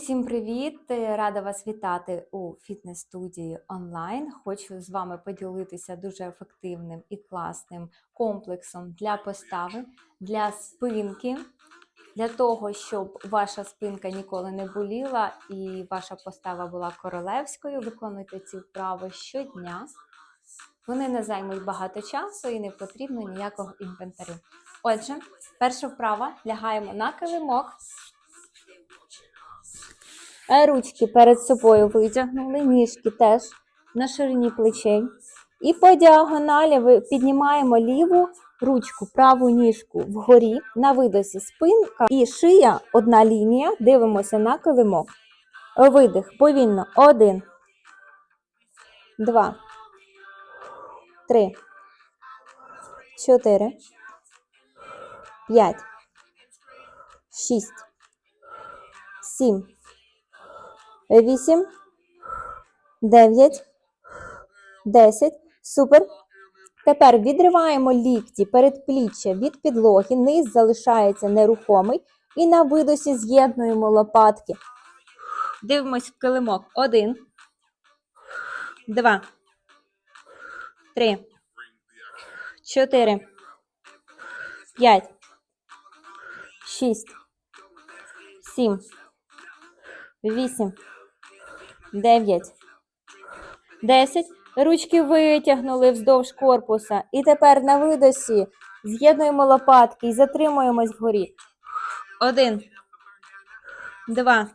Усім привіт! Е, Рада вас вітати у фітнес-студії онлайн. Хочу з вами поділитися дуже ефективним і класним комплексом для постави, для спинки, для того, щоб ваша спинка ніколи не боліла і ваша постава була королевською. Виконуйте ці вправи щодня. Вони не займуть багато часу і не потрібно ніякого інвентарю. Отже, перша вправа лягаємо на килимок. Ручки перед собою витягнули, ніжки теж на ширині плечей. І по діагоналі піднімаємо ліву ручку, праву ніжку вгорі, на видосі спинка і шия, одна лінія, дивимося на килимок. Видих повільно. Один, два, три, чотири, п'ять, шість, сім. 8, 9, 10. Супер. Тепер відриваємо лікті передпліччя від підлоги, низ залишається нерухомий. І на видосі з'єднуємо лопатки. Дивимось в килимок. Один, два, три, чотири, п'ять, шість, сім, вісім. 9, 10. Ручки витягнули вздовж корпуса. І тепер на видосі з'єднуємо лопатки і затримуємось вгорі. 1, 2,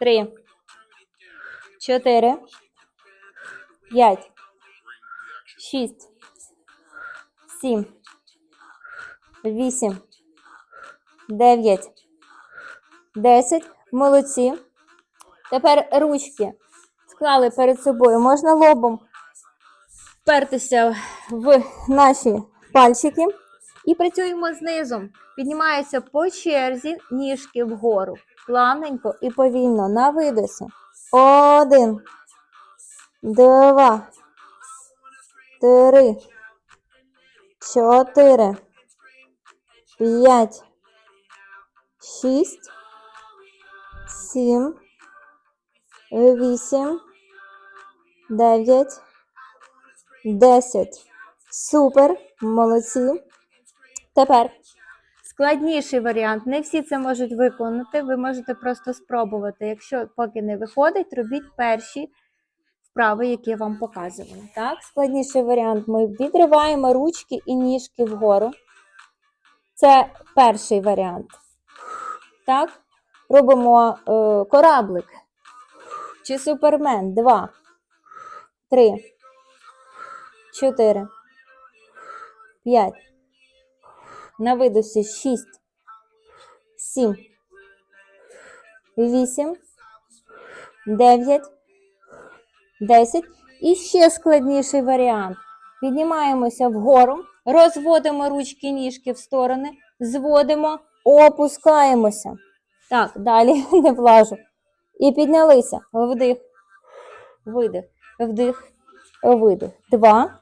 3, 4, 5, 6, 7, 8, 9, 10. Молодці. Тепер ручки склали перед собою. Можна лобом впертися в наші пальчики. І працюємо знизу. Піднімаються по черзі ніжки вгору. Плавненько і повільно на видосі. Один, два, три, чотири, п'ять, шість, сім. Вісім, дев'ять, десять. Супер, молодці. Тепер складніший варіант. Не всі це можуть виконати. Ви можете просто спробувати. Якщо поки не виходить, робіть перші вправи, які я вам показувала. Так, складніший варіант. Ми відриваємо ручки і ніжки вгору. Це перший варіант. Так, робимо е, кораблик. Чи супермен? Два, три, чотири, п'ять. На видосі шість, сім, вісім, дев'ять, десять. І ще складніший варіант. Піднімаємося вгору, розводимо ручки ніжки в сторони, зводимо, опускаємося. Так, далі не влажу. І піднялися. Вдих, видих, вдих, видих. Два.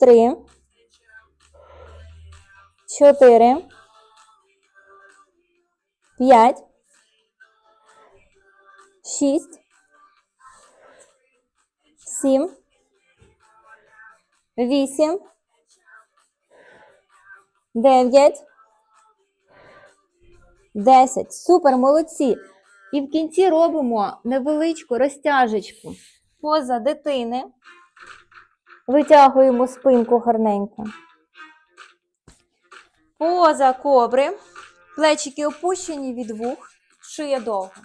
Три. Чотири. П'ять. Шість. Сім. Вісім. Дев'ять. 10. Супер, молодці. І в кінці робимо невеличку розтяжечку поза дитини. Витягуємо спинку гарненько. Поза кобри. Плечики опущені від вух, шия довга.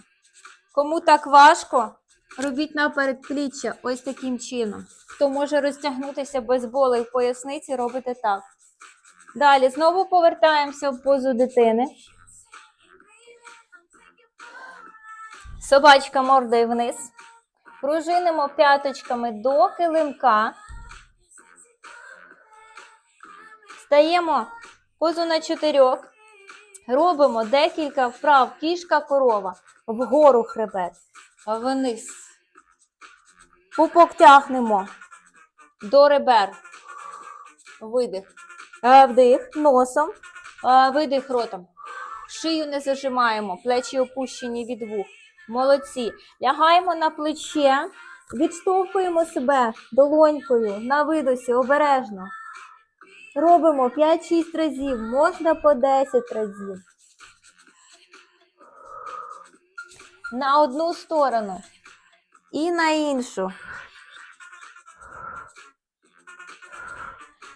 Кому так важко, робіть на передпліччя ось таким чином. Хто може розтягнутися без болей в поясниці, робите так. Далі знову повертаємося в позу дитини. Собачка мордою вниз. Пружинимо п'яточками до килимка. Стаємо позу на чотирьох. Робимо декілька вправ. Кішка корова. Вгору хребет. Вниз. Пупок тягнемо. До ребер. Видих. Е, Вдих носом. Е, Видих ротом. шию не зажимаємо, плечі опущені від вух. Молодці. Лягаємо на плече, відштовхуємо себе долонькою на видосі обережно. Робимо 5-6 разів, можна по 10 разів. На одну сторону і на іншу.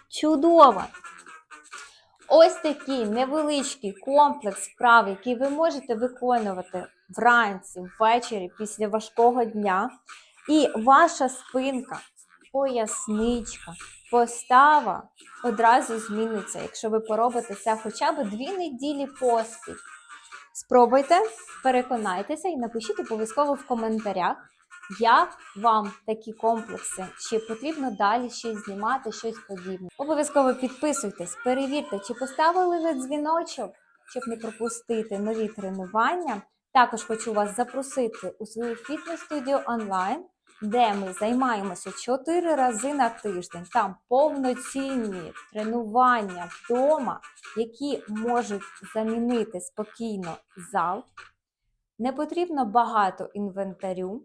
Чудово! Ось такий невеличкий комплекс вправ, який ви можете виконувати вранці, ввечері, після важкого дня. І ваша спинка, поясничка, постава одразу зміниться, якщо ви поробите це хоча б дві неділі поспіль. Спробуйте, переконайтеся і напишіть обов'язково в коментарях, як вам такі комплекси, чи потрібно далі щось знімати, щось подібне. Обов'язково підписуйтесь, перевірте, чи поставили ви дзвіночок, щоб не пропустити нові тренування. Також хочу вас запросити у свою фітнес-студію онлайн, де ми займаємося 4 рази на тиждень. Там повноцінні тренування вдома, які можуть замінити спокійно зал. Не потрібно багато інвентарю.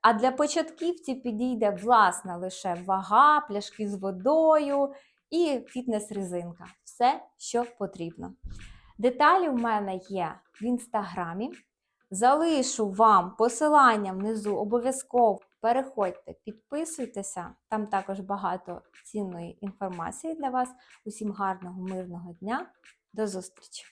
А для початківців підійде власна лише вага, пляшки з водою і фітнес-резинка. Все, що потрібно. Деталі в мене є в інстаграмі. Залишу вам посилання внизу обов'язково. Переходьте, підписуйтеся. Там також багато цінної інформації для вас. Усім гарного, мирного дня. До зустрічі!